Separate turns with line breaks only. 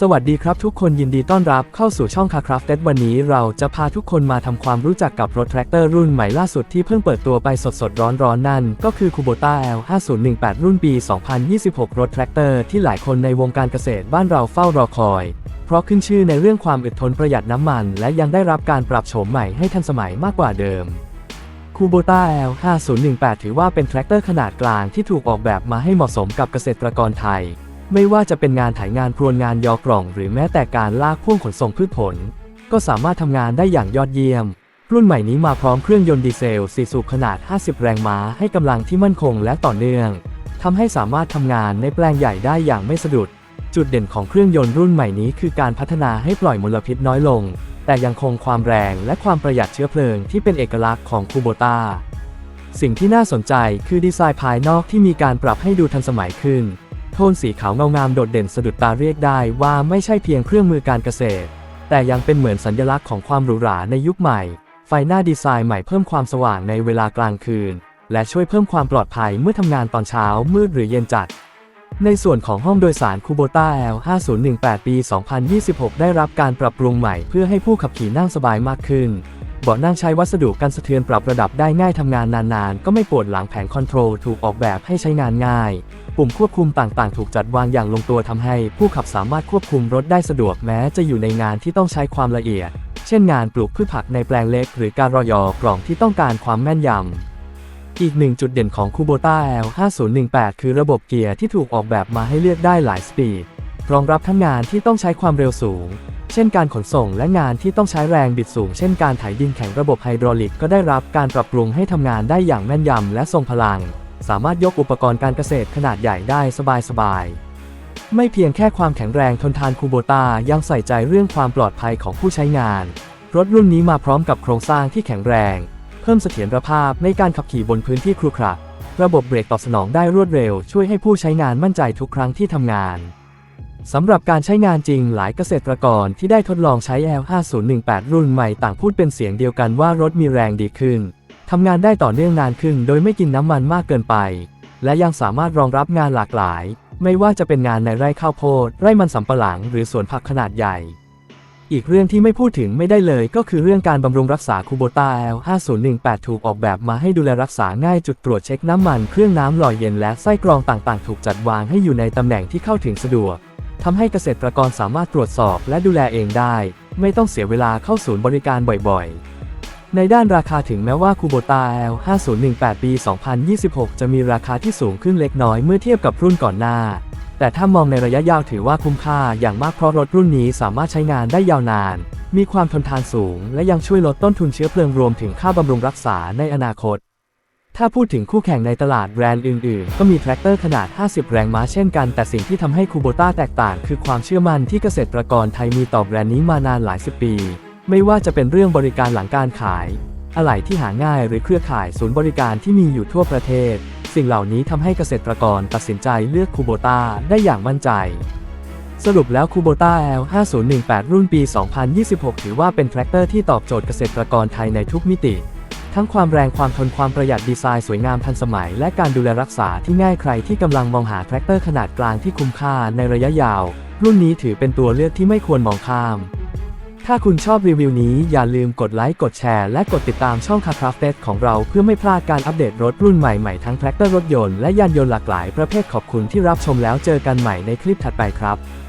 สวัสดีครับทุกคนยินดีต้อนรับเข้าสู่ช่องคาคราฟเต็วันนี้เราจะพาทุกคนมาทำความรู้จักกับรถแทรกเตอร์รุ่นใหม่ล่าสุดที่เพิ่งเปิดตัวไปสดๆร้อนๆนั่น ก็คือ Kubota L5018 รุ่นปี 2026 รถแทรกเตอร์ที่หลายคนในวงการเกษตรบ้านเราเฝ้ารอคอย เพราะขึ้นชื่อในเรื่องความอึดทนประหยัดน้ำมัน และยังได้รับการปรับโฉมใหม่ให้ทันสมัยมากกว่าเดิม Kubota L5018 ถือว่าเป็นแทรกเตอร์ขนาดกลางที่ถูกออกแบบมาให้เหมาะสมกับเกษตรกรไทย ไม่ว่าจะเป็นงานถ่ายงานพรวนงานยอกล่อง หรือแม้แต่การลากพ่วงขนส่งพืชผล ก็สามารถทำงานได้อย่างยอดเยี่ยม รุ่นใหม่นี้มาพร้อมเครื่องยนต์ดีเซล 4 สูบขนาด 50 แรงม้าให้กำลังที่มั่นคงและต่อเนื่องทำให้สามารถทำงานในแปลงใหญ่ได้อย่างไม่สะดุด จุดเด่นของเครื่องยนต์รุ่นใหม่นี้คือการพัฒนาให้ปล่อยมลพิษน้อยลง แต่ยังคงความแรงและความประหยัดเชื้อเพลิงที่เป็นเอกลักษณ์ของคูโบตาสิ่งที่น่าสนใจคือดีไซน์ภายนอกที่มีการปรับให้ดูทันสมัยขึ้น โทนสีขาวเงางามโดดเด่นสะดุดตาเรียกได้ว่าไม่ใช่เพียงเครื่องมือการเกษตร แต่ยังเป็นเหมือนสัญลักษณ์ของความหรูหราในยุคใหม่ ไฟหน้าดีไซน์ใหม่เพิ่มความสว่างในเวลากลางคืน และช่วยเพิ่มความปลอดภัยเมื่อทำงานตอนเช้ามืดหรือเย็นจัด ในส่วนของห้องโดยสาร Kubota L5018 ปี 2026 ได้รับการปรับปรุงใหม่เพื่อให้ผู้ขับขี่นั่งสบายมากขึ้นเบาะนั่งใช้วัสดุกันสะเทือนปรับระดับได้ง่ายทำงานนานๆ ก็ไม่ปวดหลังแผงคอนโทรลถูกออกแบบให้ใช้งานง่าย ปุ่มควบคุมต่างๆ ถูกจัดวางอย่างลงตัวทำให้ ผู้ขับสามารถควบคุมรถได้สะดวกแม้จะอยู่ในงานที่ต้องใช้ความละเอียด เช่นงานปลูกพืชผักในแปลงเล็ก หรือการรอยอกล่องที่ต้องการความแม่นยำอีกหนึ่งจุดเด่นของ Kubota L5018 คือระบบเกียร์ที่ถูกออกแบบมาให้เลือกได้หลายสปีดรองรับทั้งงานที่ต้องใช้ความเร็วสูง เช่นการขนส่งและงานที่ต้องใช้แรงบิดสูง เช่นการไถดินแข็งระบบไฮดรอลิกก็ได้รับการปรับปรุงให้ทำงานได้อย่างแม่นยำและทรงพลัง สามารถยกอุปกรณ์การเกษตรขนาดใหญ่ได้สบายๆ ไม่เพียงแค่ความแข็งแรงทนทานคูโบตายังใส่ใจเรื่องความปลอดภัยของผู้ใช้งาน รถรุ่นนี้มาพร้อมกับโครงสร้างที่แข็งแรง เพิ่มเสถียรภาพในการขับขี่บนพื้นที่ครุขระระบบเบรกตอบสนองได้รวดเร็ว ช่วยให้ผู้ใช้งานมั่นใจทุกครั้งที่ทำงานสำหรับการใช้งานจริงหลายเกษตรกรที่ได้ทดลองใช้ L5018 รุ่นใหม่ต่างพูดเป็นเสียงเดียวกันว่ารถมีแรงดีขึ้น ทำงานได้ต่อเนื่องนานขึ้นโดยไม่กินน้ำมันมากเกินไป และยังสามารถรองรับงานหลากหลาย ไม่ว่าจะเป็นงานในไร่ข้าวโพด ไร่มันสำปะหลัง หรือสวนผักขนาดใหญ่ อีกเรื่องที่ไม่พูดถึงไม่ได้เลยก็คือเรื่องการบำรุงรักษาคูโบตา L5018 ถูกออกแบบมาให้ดูแลรักษาง่ายจุดตรวจเช็คน้ำมัน เครื่องน้ำหล่อเย็นและไส้กรองต่างๆ ถูกจัดวางให้อยู่ในตำแหน่งที่เข้าถึงสะดวกทำให้เกษตรกรสามารถตรวจสอบและดูแลเองได้ ไม่ต้องเสียเวลาเข้าศูนย์บริการบ่อยๆ ในด้านราคาถึงแม้ว่าคูโบตา L5018 ปี 2026 จะมีราคาที่สูงขึ้นเล็กน้อยเมื่อเทียบกับรุ่นก่อนหน้า แต่ถ้ามองในระยะยาวถือว่าคุ้มค่าอย่างมากเพราะรถรุ่นนี้สามารถใช้งานได้ยาวนาน มีความทนทานสูง และยังช่วยลดต้นทุนเชื้อเพลิงรวมถึงค่าบำรุงรักษาในอนาคต ถ้าพูดถึงคู่แข่งในตลาดแบรนด์อื่น ๆ ก็มีแทรกเตอร์ขนาด 50 แรงม้าเช่นกัน แต่สิ่งที่ทำให้คูโบต้าแตกต่าง คือความเชื่อมั่นที่เกษตรกรไทยมีต่อแบรนด์นี้มานานหลายสิบปี ไม่ว่าจะเป็นเรื่องบริการหลังการขาย อะไหล่ที่หาง่ายหรือเครือข่ายศูนย์บริการที่มีอยู่ทั่วประเทศ สิ่งเหล่านี้ทำให้เกษตรกรตัดสินใจเลือกคูโบต้าได้อย่างมั่นใจ สรุปแล้วคูโบต้า L5018 รุ่นปี 2026 ถือว่าเป็นแทรกเตอร์ที่ตอบโจทย์เกษตรกรไทยในทุกมิติ ทั้งความแรงความทนความประหยัดดีไซน์สวยงามทันสมัย และการดูแลรักษาที่ง่ายใครที่กำลังมองหาแทรกเตอร์ขนาดกลางที่คุ้มค่าในระยะยาว รุ่นนี้ถือเป็นตัวเลือกที่ไม่ควรมองข้าม ถ้าคุณชอบรีวิวนี้อย่าลืมกดไลค์ กดแชร์ และกดติดตามช่องคาคราฟเตของเราเพื่อไม่พลาดการอัปเดตรถรุ่นใหม่ๆทั้งแทรกเตอร์รถยนต์และยานยนต์หลากหลายประเภทขอบคุณที่รับชมแล้วเจอกันใหม่ในคลิปถัดไปครับ